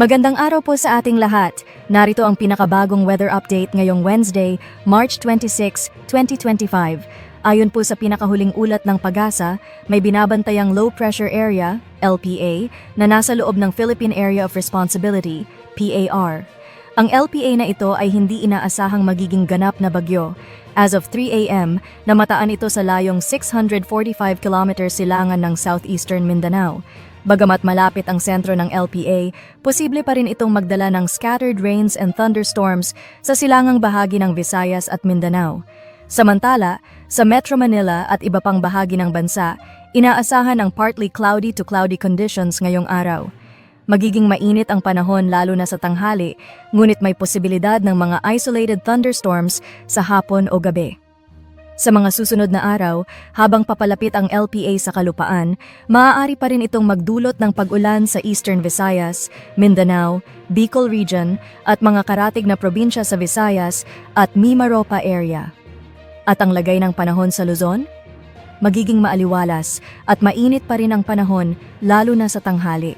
Magandang araw po sa ating lahat. Narito ang pinakabagong weather update ngayong Wednesday, March 26, 2025. Ayon po sa pinakahuling ulat ng PAGASA, may binabantayang low pressure area, LPA, na nasa loob ng Philippine Area of Responsibility, PAR. Ang LPA na ito ay hindi inaasahang magiging ganap na bagyo. As of 3 a.m., namataan ito sa layong 645 km silangan ng southeastern Mindanao. Bagamat malapit ang sentro ng LPA, posible pa rin itong magdala ng scattered rains and thunderstorms sa silangang bahagi ng Visayas at Mindanao. Samantala, sa Metro Manila at iba pang bahagi ng bansa, inaasahan ang partly cloudy to cloudy conditions ngayong araw. Magiging mainit ang panahon lalo na sa tanghali, ngunit may posibilidad ng mga isolated thunderstorms sa hapon o gabi. Sa mga susunod na araw, habang papalapit ang LPA sa kalupaan, maaari pa rin itong magdulot ng pag-ulan sa Eastern Visayas, Mindanao, Bicol Region at mga karatig na probinsya sa Visayas at Mimaropa area. At ang lagay ng panahon sa Luzon? Magiging maaliwalas at mainit pa rin ang panahon lalo na sa tanghali.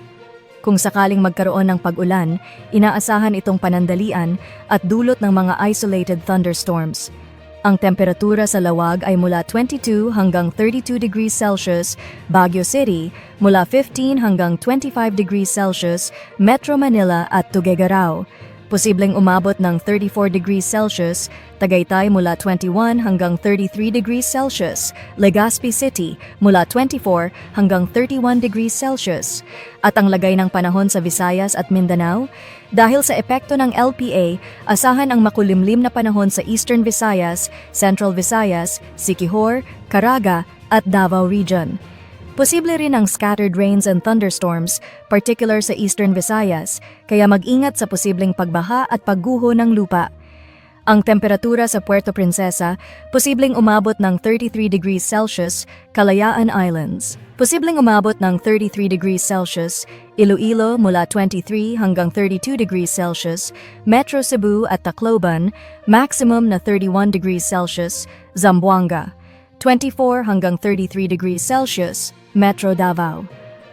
Kung sakaling magkaroon ng pag-ulan, inaasahan itong panandalian at dulot ng mga isolated thunderstorms. Ang temperatura sa lawag ay mula 22 hanggang 32 degrees Celsius, Baguio City, mula 15 hanggang 25 degrees Celsius, Metro Manila at Tuguegarao. Posibleng umabot ng 34 degrees Celsius, Tagaytay mula 21 hanggang 33 degrees Celsius, Legazpi City mula 24 hanggang 31 degrees Celsius. At ang lagay ng panahon sa Visayas at Mindanao? Dahil sa epekto ng LPA, asahan ang makulimlim na panahon sa Eastern Visayas, Central Visayas, Siquijor, Caraga at Davao Region. Posible rin ang scattered rains and thunderstorms, particular sa Eastern Visayas, kaya mag-ingat sa posibleng pagbaha at pagguho ng lupa. Ang temperatura sa Puerto Princesa, posibleng umabot ng 33 degrees Celsius, Kalayaan Islands. Posibleng umabot ng 33 degrees Celsius, Iloilo mula 23 hanggang 32 degrees Celsius, Metro Cebu at Tacloban, maximum na 31 degrees Celsius, Zamboanga. 24 hanggang 33 degrees Celsius, Metro Davao.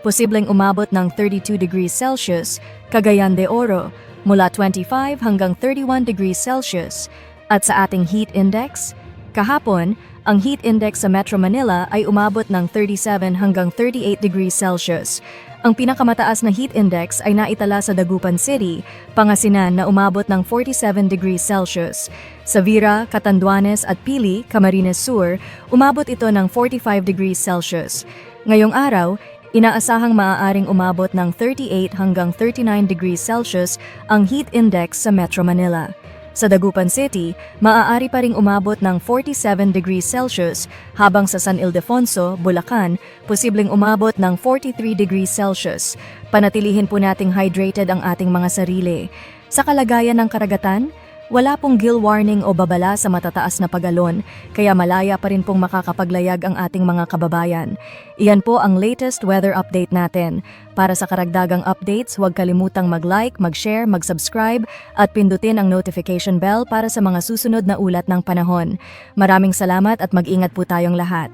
Posibleng umabot ng 32 degrees Celsius, Cagayan de Oro, mula 25 hanggang 31 degrees Celsius. At sa ating heat index, kahapon, ang heat index sa Metro Manila ay umabot ng 37 hanggang 38 degrees Celsius. Ang pinakamataas na heat index ay naitala sa Dagupan City, Pangasinan na umabot ng 47 degrees Celsius. Sa Vira, Catanduanes at Pili, Camarines Sur, umabot ito ng 45 degrees Celsius. Ngayong araw, inaasahang maaaring umabot ng 38 hanggang 39 degrees Celsius ang heat index sa Metro Manila. Sa Dagupan City, maaari pa ring umabot ng 47 degrees Celsius, habang sa San Ildefonso, Bulacan, posibleng umabot ng 43 degrees Celsius. Panatilihin po nating hydrated ang ating mga sarili. Sa kalagayan ng karagatan, wala pong gill warning o babala sa matataas na pagalon, kaya malaya pa rin pong makakapaglayag ang ating mga kababayan. Iyan po ang latest weather update natin. Para sa karagdagang updates, huwag kalimutang mag-like, mag-share, mag-subscribe at pindutin ang notification bell para sa mga susunod na ulat ng panahon. Maraming salamat at mag-ingat po tayong lahat.